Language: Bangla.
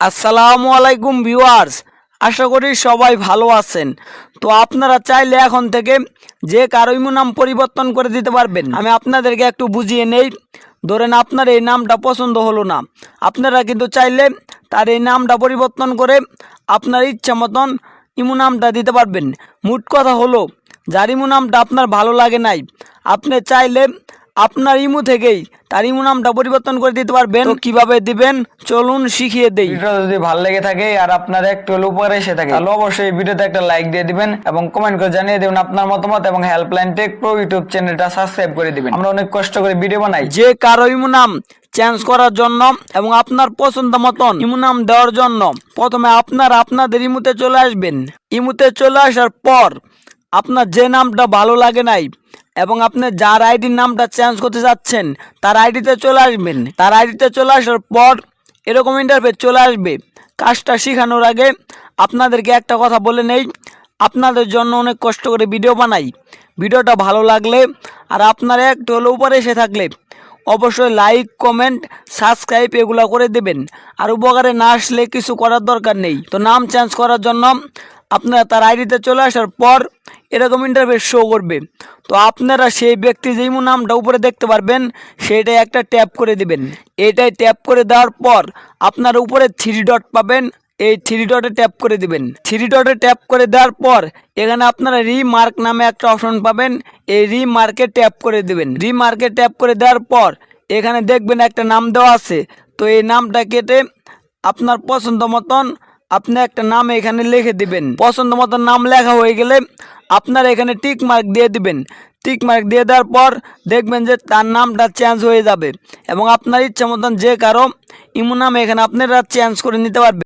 আসসালামু আলাইকুম ভিউয়ার্স, আশা করি সবাই ভালো আছেন। তো আপনারা চাইলে এখন থেকে যে কারও ইমু নাম পরিবর্তন করে দিতে পারবেন। আমি আপনাদেরকে একটু বুঝিয়ে নেই। ধরেন আপনার এই নামটা পছন্দ হলো না। আপনারা কিন্তু চাইলে তার এই নামটা পরিবর্তন করে আপনার ইচ্ছা মতন ইমু নামটা দিতে পারবেন। মোট কথা হলো, যার ইমু নামটা আপনার ভালো লাগে নাই, আপনি চাইলে আপনার ইমু থেকেই তার ইমু নামটা পরিবর্তন করে দিতে পারবেন। কীভাবে দিবেন? চলুন শিখিয়ে দেই। ভিডিওটা যদি ভালো লেগে থাকে আর আপনার একটু হলে উপকার এসে থাকে তাহলে অবশ্যই ভিডিওতে একটা লাইক দিয়ে দিবেন এবং কমেন্ট করে জানিয়ে দেবেন আপনার মতামত এবং হেল্পলাইন টেক প্রো ইউটিউব চ্যানেলটা সাবস্ক্রাইব করে দিবেন। আমরা অনেক কষ্ট করে ভিডিও বানাই। যে কারও ইমু নাম চেঞ্জ করার জন্য এবং আপনার পছন্দ মতন ইমু নাম দেওয়ার জন্য প্রথমে আপনার আপনাদের ইমুতে চলে আসবেন। ইমুতে চলে আসার পর আপনার যে নামটা ভালো লাগে নাই এবং আপনি যার আইডির নামটা চেঞ্জ করতে যাচ্ছেন তার আইডিতে চলে আসবেন। তার আইডিতে চলে আসার পর এরকম ইন্টারফেস চলে আসবে। কাজটা শেখানোর আগে আপনাদেরকে একটা কথা বলে নেই, আপনাদের জন্য অনেক কষ্ট করে ভিডিও বানাই। ভিডিওটা ভালো লাগলে আর আপনারা একটু হলে উপরে এসে থাকলে অবশ্যই লাইক কমেন্ট সাবস্ক্রাইব এগুলো করে দেবেন। আর উপকারে না আসলে কিছু করার দরকার নেই। তো নাম চেঞ্জ করার জন্য আপনারা তার আইডিতে চলে আসার পর এরকম ইন্টারফেস শো করবে। তো আপনারা সেই ব্যক্তি যেই নামটা উপরে দেখতে পারবেন, সেইটাই একটা ট্যাপ করে দিবেন। এইটাই ট্যাপ করে দেওয়ার পর আপনার উপরে থ্রি ডট পাবেন, এই থ্রি ডটে ট্যাপ করে দিবেন। থ্রি ডটে ট্যাপ করে দেওয়ার পর এখানে আপনারা রিমার্ক নামে একটা অপশন পাবেন, এই রিমার্কে ট্যাপ করে দিবেন। রিমার্কে ট্যাপ করে দেওয়ার পর এখানে দেখবেন একটা নাম দেওয়া আছে। তো এই নামটা কেটে আপনার পছন্দ মতন আপনি একটা নাম এখানে লিখে দিবেন। পছন্দ মতন নাম লেখা হয়ে গেলে আপনার এখানে টিক মার্ক দিয়ে দিবেন। টিক মার্ক দিয়ে দেওয়ার পর দেখবেন যে তার নামটা চেঞ্জ হয়ে যাবে এবং আপনার ইচ্ছা মতন যে কারও ইমো নাম এখানে আপনারা চেঞ্জ করে নিতে পারবেন।